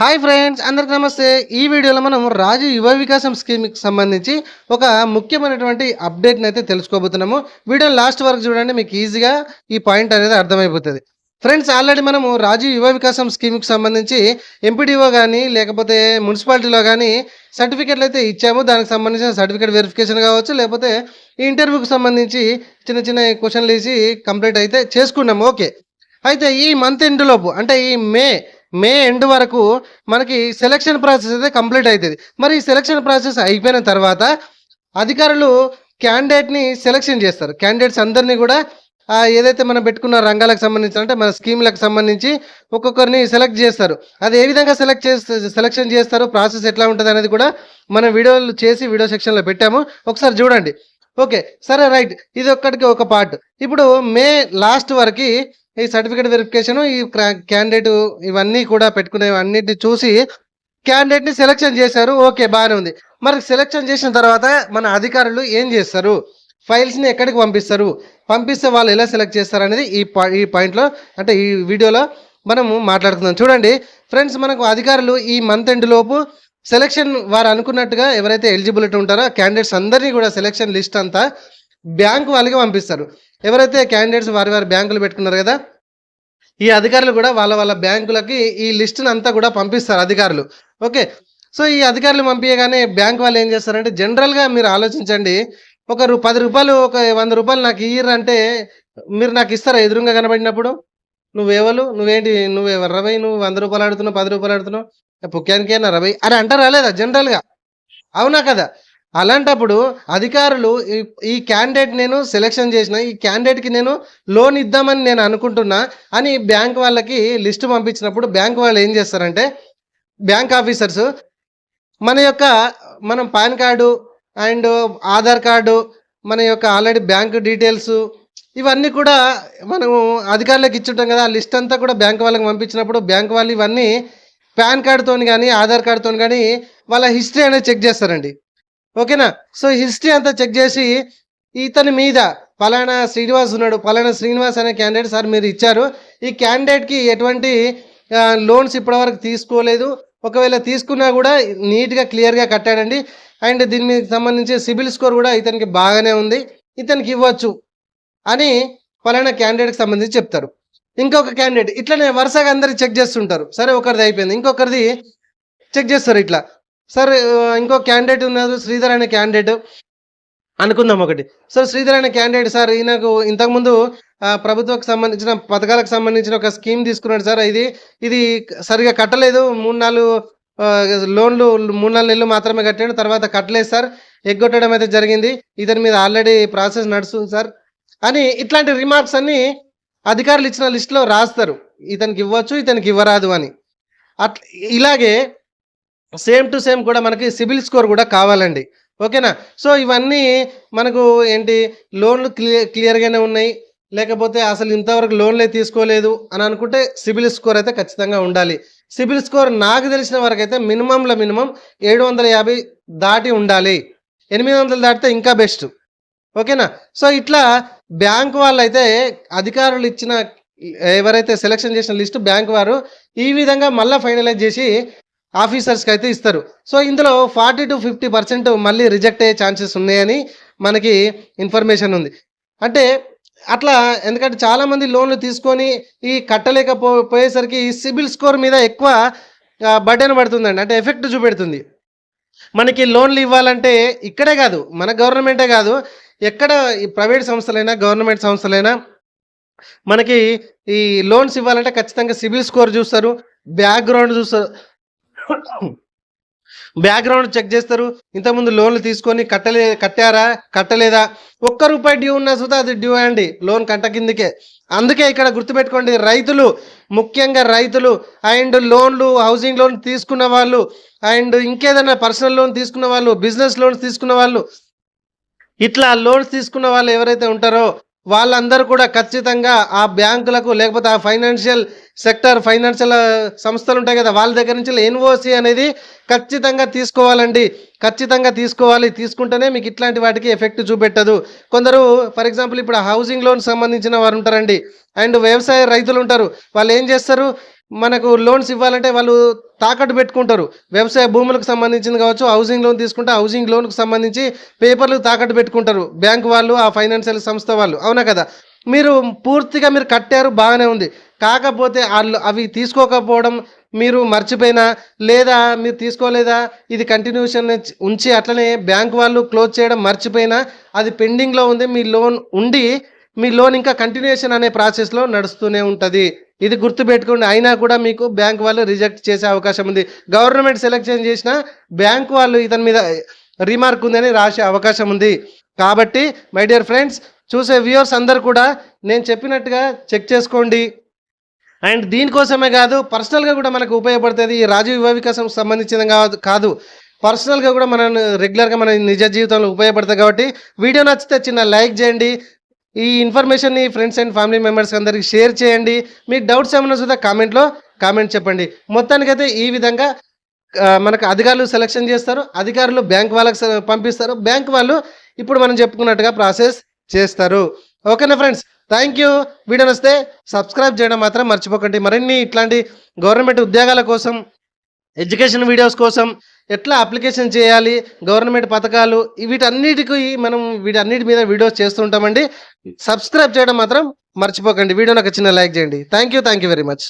Hi friends అందరికి నమస్తే. ఈ వీడియోలో మనం రాజు యువ వికాసం స్కీమ్కి సంబంధించి ఒక ముఖ్యమైనటువంటి అప్డేట్ని అయితే తెలుసుకోబోతున్నాము. వీడియో లాస్ట్ వరకు చూడండి మీకు ఈజీగా ఈ పాయింట్ అనేది అర్థమైపోతుంది. ఫ్రెండ్స్ ఆల్రెడీ మనము రాజు యువ వికాసం స్కీమ్కి సంబంధించి ఎంపీడీఓ కానీ లేకపోతే మున్సిపాలిటీలో కానీ సర్టిఫికెట్లు అయితే ఇచ్చాము. దానికి సంబంధించిన సర్టిఫికేట్ వెరిఫికేషన్ కావచ్చు లేకపోతే ఈ ఇంటర్వ్యూకి సంబంధించి చిన్న చిన్న క్వశ్చన్లు వేసి కంప్లీట్ అయితే చేసుకున్నాము. ఓకే. అయితే ఈ మంత్ ఎండ్లోపు అంటే ఈ మే మే ఎండ్ వరకు మనకి సెలక్షన్ ప్రాసెస్ అయితే కంప్లీట్ అవుతుంది మరి ఈ సెలక్షన్ ప్రాసెస్ అయిపోయిన తర్వాత అధికారులు క్యాండిడేట్ని సెలక్షన్ చేస్తారు. క్యాండిడేట్స్ అందరినీ కూడా ఏదైతే మనం పెట్టుకున్న రంగాలకు సంబంధించి అంటే మన స్కీమ్లకు సంబంధించి ఒక్కొక్కరిని సెలెక్ట్ చేస్తారు. అది ఏ విధంగా సెలెక్ట్ చేస్తారు సెలెక్షన్ చేస్తారు ప్రాసెస్ ఎట్లా ఉంటుంది అనేది కూడా మనం వీడియోలు చేసి వీడియో సెక్షన్లో పెట్టాము. ఒకసారి చూడండి. ఓకే సరే రైట్. ఇది ఒక్కడికి ఒక పార్ట్. ఇప్పుడు మే లాస్ట్ వరకు ఈ సర్టిఫికేట్ వెరిఫికేషన్ ఈ క్యాండిడేట్ ఇవన్నీ కూడా పెట్టుకునే అన్నిటిని చూసి క్యాండిడేట్ని సెలెక్షన్ చేశారు. ఓకే బాగానే ఉంది. మరి సెలెక్షన్ చేసిన తర్వాత మన అధికారులు ఏం చేస్తారు? ఫైల్స్ని ఎక్కడికి పంపిస్తారు? పంపిస్తే వాళ్ళు ఎలా సెలెక్ట్ చేస్తారు అనేది ఈ ఈ పాయింట్లో అంటే ఈ వీడియోలో మనము మాట్లాడుకుందాం. చూడండి ఫ్రెండ్స్ మనకు అధికారులు ఈ మంత్ ఎండ్ లోపు సెలెక్షన్ వారు అనుకున్నట్టుగా ఎవరైతే ఎలిజిబిలిటీ ఉంటారో క్యాండిడేట్స్ అందరినీ కూడా సెలెక్షన్ లిస్ట్ అంతా బ్యాంకు వాళ్ళకి పంపిస్తారు. ఎవరైతే క్యాండిడేట్స్ వారి వారి బ్యాంకులు పెట్టుకున్నారు కదా ఈ అధికారులు కూడా వాళ్ళ వాళ్ళ బ్యాంకులకి ఈ లిస్టును అంతా కూడా పంపిస్తారు అధికారులు. ఓకే. సో ఈ అధికారులు పంపించగానే బ్యాంక్ వాళ్ళు ఏం చేస్తారంటే జనరల్గా మీరు ఆలోచించండి. ఒక రూ పది రూపాయలు ఒక వంద రూపాయలు నాకు ఇయ్యరు అంటే మీరు నాకు ఇస్తారా? ఎదురుగా కనబడినప్పుడు? నువ్వేవలు నువ్వేంటి? నువ్వు రవై నువ్వు వంద రూపాయలు ఆడుతున్నావు పది రూపాయలు ఆడుతున్నావు? పుక్యానికేనా రవై అని అంటారా లేదా? జనరల్గా. అవునా కదా? అలాంటప్పుడు అధికారులు ఈ- ఈ క్యాండిడేట్ నేను సెలెక్షన్ చేసిన ఈ క్యాండిడేట్కి నేను లోన్ ఇద్దామని నేను అనుకుంటున్నా అని బ్యాంక్ వాళ్ళకి లిస్ట్ పంపించినప్పుడు బ్యాంక్ వాళ్ళు ఏం చేస్తారంటే బ్యాంక్ ఆఫీసర్స్ మన యొక్క మనం PAN card and Aadhaar card మన యొక్క ఆల్రెడీ బ్యాంక్ డీటెయిల్స్ ఇవన్నీ కూడా మనము అధికారులకు ఇచ్చుంటాం కదా ఆ లిస్ట్ అంతా కూడా బ్యాంక్ వాళ్ళకి పంపించినప్పుడు బ్యాంక్ వాళ్ళు ఇవన్నీ పాన్ కార్డుతో కానీ ఆధార్ కార్డుతో కానీ వాళ్ళ హిస్టరీ అనేది చెక్ చేస్తారండి. ఓకేనా? సో హిస్టరీ అంతా చెక్ చేసి ఇతని మీద పలానా శ్రీనివాస్ ఉన్నాడు పలానా శ్రీనివాస్ అనే క్యాండిడేట్ సార్ మీరు ఇచ్చారు. ఈ క్యాండిడేట్కి ఎటువంటి లోన్స్ ఇప్పటివరకు తీసుకోలేదు. ఒకవేళ తీసుకున్నా కూడా నీట్గా క్లియర్గా కట్టాడండి. అండ్ దీని సంబంధించి సిబిల్ స్కోర్ కూడా ఇతనికి బాగానే ఉంది. ఇతనికి ఇవ్వచ్చు అని పలానా క్యాండిడేట్కి సంబంధించి చెప్తారు. ఇంకొక క్యాండిడేట్ ఇట్లనే వరుసగా అందరికి చెక్ చేస్తుంటారు. సరే ఒకరిది అయిపోయింది. ఇంకొకరిది చెక్ చేస్తారు ఇట్లా. సార్ ఇంకో క్యాండిడేట్ ఉన్నారు శ్రీధర్ అనే క్యాండిడేట్ అనుకుందాం ఒకటి. సో శ్రీధర్ అనే క్యాండిడేట్ సార్ ఈయనకు ఇంతకుముందు ప్రభుత్వకు సంబంధించిన పథకాలకు సంబంధించిన ఒక స్కీమ్ తీసుకున్నాడు సార్. ఇది ఇది సరిగా కట్టలేదు. మూడు నాలుగు లోన్లు మూడు నాలుగు నెలలు మాత్రమే కట్టాడు. తర్వాత కట్టలేదు సార్. ఎగ్గొట్టడం అయితే జరిగింది. ఇతని మీద ఆల్రెడీ ప్రాసెస్ నడుస్తుంది సార్. అని ఇట్లాంటి రిమార్క్స్ అన్ని అధికారులు ఇచ్చిన లిస్టులో రాస్తారు. ఇతనికి ఇవ్వచ్చు ఇతనికి ఇవ్వరాదు అని. అట్లా ఇలాగే సేమ్ టు సేమ్ కూడా మనకి సిబిల్ స్కోర్ కూడా కావాలండి. ఓకేనా? సో ఇవన్నీ మనకు ఏంటి? లోన్లు క్లియర్ క్లియర్గానే ఉన్నాయి. లేకపోతే అసలు ఇంతవరకు లోన్లే తీసుకోలేదు అని అనుకుంటే సిబిల్ స్కోర్ అయితే ఖచ్చితంగా ఉండాలి. సిబిల్ స్కోర్ నాకు తెలిసిన వరకు అయితే మినిమంలో మినిమం ఏడు వందల యాభై దాటి ఉండాలి. ఎనిమిది వందలు దాటితే ఇంకా బెస్ట్. ఓకేనా? సో ఇట్లా బ్యాంక్ వాళ్ళైతే అధికారులు ఇచ్చిన ఎవరైతే సెలెక్షన్ చేసిన లిస్టు బ్యాంక్ వారు ఈ విధంగా మళ్ళీ ఫైనలైజ్ చేసి ఆఫీసర్స్కి అయితే ఇస్తారు. సో ఇందులో ఫార్టీ టు ఫిఫ్టీ పర్సెంట్ మళ్ళీ రిజెక్ట్ అయ్యే ఛాన్సెస్ ఉన్నాయని మనకి ఇన్ఫర్మేషన్ ఉంది. అంటే అట్లా ఎందుకంటే చాలామంది లోన్లు తీసుకొని ఈ కట్టలేకపో పోయేసరికి ఈ సిబిల్ స్కోర్ మీద ఎక్కువ బర్డెన్ పడుతుందండి. అంటే ఎఫెక్ట్ చూపెడుతుంది. మనకి లోన్లు ఇవ్వాలంటే ఇక్కడే కాదు మన గవర్నమెంటే కాదు ఎక్కడ ఈ ప్రైవేట్ సంస్థలైనా గవర్నమెంట్ సంస్థలైనా మనకి ఈ లోన్స్ ఇవ్వాలంటే ఖచ్చితంగా సిబిల్ స్కోర్ చూస్తారు బ్యాక్గ్రౌండ్ చూస్తారు. బ్యాక్గ్రౌండ్ చెక్ చేస్తారు. ఇంతకుముందు లోన్లు తీసుకొని కట్టలే కట్టారా? కట్టలేదా? ఒక్క రూపాయి డ్యూ ఉన్నా సుతా అది డ్యూ అండి. లోన్ కట్ట కిందకే. అందుకే ఇక్కడ గుర్తుపెట్టుకోండి రైతులు ముఖ్యంగా రైతులు అండ్ లోన్లు హౌసింగ్ లోన్ తీసుకున్న వాళ్ళు అండ్ ఇంకేదైనా పర్సనల్ లోన్ తీసుకున్న వాళ్ళు బిజినెస్ లోన్స్ తీసుకున్న వాళ్ళు ఇట్లా లోన్స్ తీసుకున్న వాళ్ళు ఎవరైతే ఉంటారో వాళ్ళందరూ కూడా ఖచ్చితంగా ఆ బ్యాంకులకు లేకపోతే ఆ ఫైనాన్షియల్ సెక్టర్ ఫైనాన్షియల్ సంస్థలు ఉంటాయి కదా వాళ్ళ దగ్గర నుంచి ఎన్ఓసి అనేది ఖచ్చితంగా తీసుకోవాలండి. ఖచ్చితంగా తీసుకోవాలి. తీసుకుంటేనే మీకు ఇట్లాంటి వాటికి ఎఫెక్ట్ చూపెట్టదు. కొందరు ఫర్ ఎగ్జాంపుల్ ఇప్పుడు హౌసింగ్ లోన్ సంబంధించిన వారు ఉంటారండి. అండ్ వ్యవసాయ రైతులు ఉంటారు. వాళ్ళు ఏం చేస్తారు? మనకు లోన్స్ ఇవ్వాలంటే వాళ్ళు తాకట్టు పెట్టుకుంటారు. వ్యవసాయ భూములకు సంబంధించింది కావచ్చు హౌసింగ్ లోన్ తీసుకుంటే హౌసింగ్ లోన్కు సంబంధించి పేపర్లు తాకట్టు పెట్టుకుంటారు. బ్యాంక్ వాళ్ళు ఆ ఫైనాన్షియల్ సంస్థ వాళ్ళు. అవునా కదా? మీరు పూర్తిగా మీరు కట్టారు బాగానే ఉంది. కాకపోతే వాళ్ళు అవి తీసుకోకపోవడం మీరు మర్చిపోయినా లేదా మీరు తీసుకోలేదా? ఇది కంటిన్యూషన్ ఉంచి అట్లనే బ్యాంక్ వాళ్ళు క్లోజ్ చేయడం మర్చిపోయినా అది పెండింగ్లో ఉంది. మీ లోన్ ఉండి మీ లోన్ ఇంకా కంటిన్యూషన్ అనే ప్రాసెస్లో నడుస్తూనే ఉంటుంది. ఇది గుర్తుపెట్టుకోండి అయినా కూడా మీకు బ్యాంక్ వాళ్ళు రిజెక్ట్ చేసే అవకాశం ఉంది. గవర్నమెంట్ సెలెక్షన్ చేసిన బ్యాంక్ వాళ్ళు ఇతని మీద రిమార్క్ ఉందని రాసే అవకాశం ఉంది. కాబట్టి మై డియర్ ఫ్రెండ్స్ చూసే వ్యూవర్స్ అందరు కూడా నేను చెప్పినట్టుగా చెక్ చేసుకోండి. అండ్ దీనికోసమే కాదు పర్సనల్గా కూడా మనకు ఉపయోగపడుతుంది ఈ రాజీవ్ యువ వికాసం సంబంధించిన కాదు కాదు. పర్సనల్గా కూడా మనం రెగ్యులర్గా మన నిజ జీవితంలో ఉపయోగపడుతుంది కాబట్టి వీడియో నచ్చితే చిన్న లైక్ చేయండి. ఈ ఇన్ఫర్మేషన్ని ఫ్రెండ్స్ అండ్ ఫ్యామిలీ మెంబర్స్ అందరికి షేర్ చేయండి. మీకు డౌట్స్ ఏమైనా చూద్దా కామెంట్లో కామెంట్ చెప్పండి. మొత్తానికైతే ఈ విధంగా మనకు అధికారులు సెలెక్షన్ చేస్తారు. అధికారులు బ్యాంక్ వాళ్ళకి పంపిస్తారు. బ్యాంక్ వాళ్ళు ఇప్పుడు మనం చెప్పుకున్నట్టుగా ప్రాసెస్ చేస్తారు. ఓకేనా ఫ్రెండ్స్ థ్యాంక్ యూ వీడియో వస్తే సబ్స్క్రైబ్ చేయడం మాత్రం మర్చిపోకండి. మరిన్ని ఇట్లాంటి గవర్నమెంట్ ఉద్యోగాల కోసం ఎడ్యుకేషన్ వీడియోస్ కోసం ఎట్లా అప్లికేషన్ చేయాలి గవర్నమెంట్ పథకాలు వీటన్నిటికి మనం వీటన్నిటి మీద వీడియోస్ చేస్తుంటామండి. సబ్స్క్రైబ్ చేయడం మాత్రం మర్చిపోకండి. వీడియో నాకు చిన్న లైక్ చేయండి. Thank you thank you very much